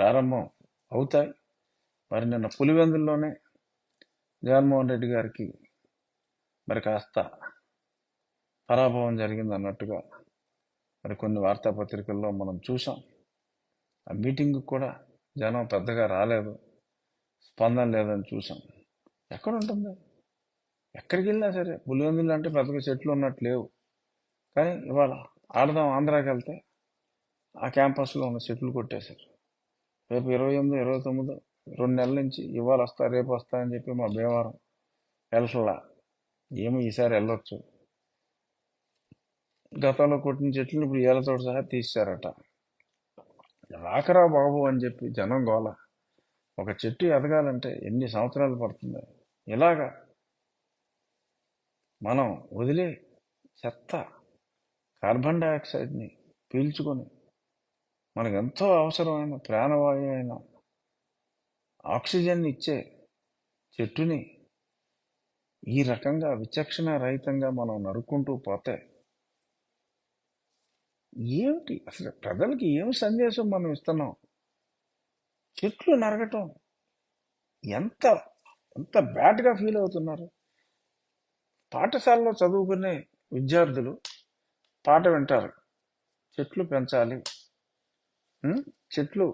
ప్రారంభం అవుతాయి. మరి నిన్న పులివెందుల్లోనే జగన్మోహన్ రెడ్డి గారికి మరి కాస్త పరాభవం జరిగింది అన్నట్టుగా మరి కొన్ని వార్తాపత్రికల్లో మనం చూసాం ఆ మీటింగ్ కూడా జనం పెద్దగా రాలేదు. స్పందన లేదని చూసాం ఎక్కడ ఉంటుంది ఎక్కడికి వెళ్ళినా సరే పులివెందులు అంటే పెద్దగా చెట్లు ఉన్నట్టు లేవు. కానీ ఇవాళ ఆడదాం ఆంధ్రాకి వెళ్తే ఆ క్యాంపస్లో ఉన్న చెట్లు కొట్టేశారు. రేపు ఇరవై ఎనిమిది ఇరవై తొమ్మిది రెండు నెలల నుంచి ఇవాళ వస్తా రేపు వస్తా అని చెప్పి మా భీమవరం వెళ్ళట్లా ఏమో ఈసారి వెళ్ళొచ్చు. గతంలో కొట్టిన చెట్లు ఇప్పుడు ఏళ్ళతో సహా తీశారట. రాకరా బాబు అని చెప్పి జనం గోల. ఒక చెట్టు ఎదగాలంటే ఎన్ని సంవత్సరాలు పడుతుంది? ఇలాగా మనం వదిలే చెత్త కార్బన్ డైఆక్సైడ్ని పీల్చుకొని మనకు ఎంతో అవసరమైన ప్రాణవాయువు అయిన ఆక్సిజన్ ఇచ్చే చెట్టుని ఈ రకంగా విచక్షణ రహితంగా మనం నరుక్కుంటూ పోతే ఏమిటి? అసలు ప్రజలకి ఏమి సందేశం మనం ఇస్తున్నాం? చెట్లు నరగటం ఎంత ఎంత బ్యాడ్గా ఫీల్ అవుతున్నారు? పాఠశాలలో చదువుకునే విద్యార్థులు పాట వింటారు. చెట్లు పెంచాలి. చెట్లు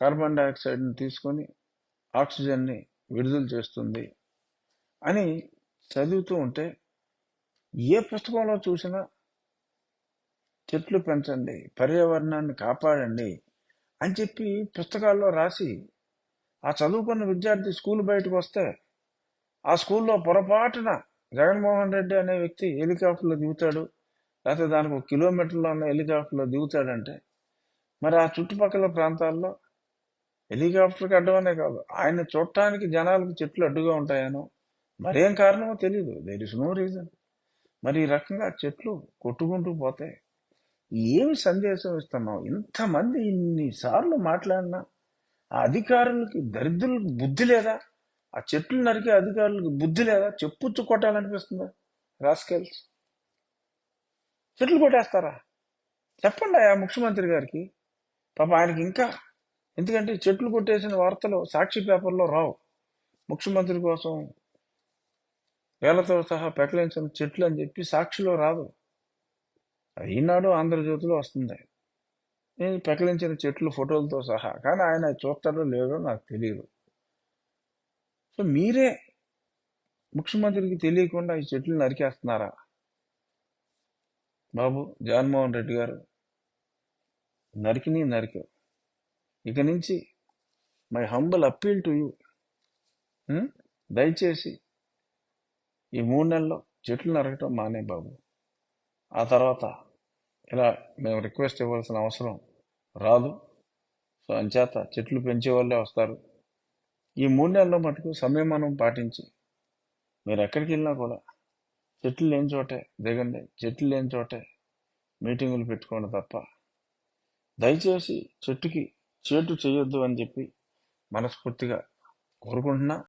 కార్బన్ డైఆక్సైడ్ని తీసుకొని ఆక్సిజన్ని విడుదల చేస్తుంది అని చదువుతూ ఉంటే ఏ పుస్తకంలో చూసినా చెట్లు పెంచండి పర్యావరణాన్ని కాపాడండి అని చెప్పి పుస్తకాల్లో రాసి ఆ చదువుకున్న విద్యార్థి స్కూల్ బయటకు వస్తే ఆ స్కూల్లో పొరపాటున జగన్మోహన్ రెడ్డి అనే వ్యక్తి హెలికాప్టర్లో దిగుతాడు. లేకపోతే దానికి ఒక కిలోమీటర్లో ఉన్న హెలికాప్టర్లో దిగుతాడంటే మరి ఆ చుట్టుపక్కల ప్రాంతాల్లో హెలికాప్టర్కి అడ్డమనే కాదు. ఆయన చూడటానికి జనాలకు చెట్లు అడ్డుగా ఉంటాయనో మరేం కారణమో తెలియదు దేర్ ఇస్ నో రీజన్ మరి ఈ రకంగా చెట్లు కొట్టుకుంటూ పోతే ఏమి సందేశం ఇస్తున్నావు? ఇంతమంది ఇన్నిసార్లు మాట్లాడినా ఆ అధికారులకి దరిద్రులకు బుద్ధి లేదా? ఆ చెట్లు నరికే అధికారులకు బుద్ధి లేదా? చెప్పుచ్చు కొట్టాలనిపిస్తుందా? రాస్కెల్స్ చెట్లు కొట్టేస్తారా? చెప్పండి ఆ ముఖ్యమంత్రి గారికి. పాప ఆయనకి ఇంకా ఎందుకంటే చెట్లు కొట్టేసిన వార్తలు సాక్షి పేపర్లో రావు. ముఖ్యమంత్రి కోసం వేలతో సహా పెకలించిన చెట్లు అని చెప్పి సాక్షిలో రాదు. ఈనాడు ఆంధ్రజ్యోతిలో వస్తుంది. నేను పెకలించిన చెట్లు ఫోటోలతో సహా కానీ ఆయన చూస్తాడో లేదో నాకు తెలియదు. సో మీరే ముఖ్యమంత్రికి తెలియకుండా ఈ చెట్లు నరికేస్తున్నారా? బాబు జగన్మోహన్ రెడ్డి గారు నరికిని నరికావు ఇక నుంచి my humble appeal to you. దయచేసి ఈ మూడు నెలల్లో చెట్లు నరకటం మానే బాబు. ఆ తర్వాత ఇలా మేము రిక్వెస్ట్ ఇవ్వాల్సిన అవసరం రాదు. సో అంచేత చెట్లు పెంచే వాళ్ళే వస్తారు. ఈ మూడు నెలల్లో మటుకు సంయమనం పాటించి మీరు ఎక్కడికి వెళ్ళినా కూడా చెట్లు లేని చోటే దిగండి. చెట్లు లేని చోటే మీటింగులు పెట్టుకోండి తప్ప. దయచేసి చెట్టుకి చేటు చేయొద్దు అని చెప్పి మనస్ఫూర్తిగా కోరుకుంటున్నా.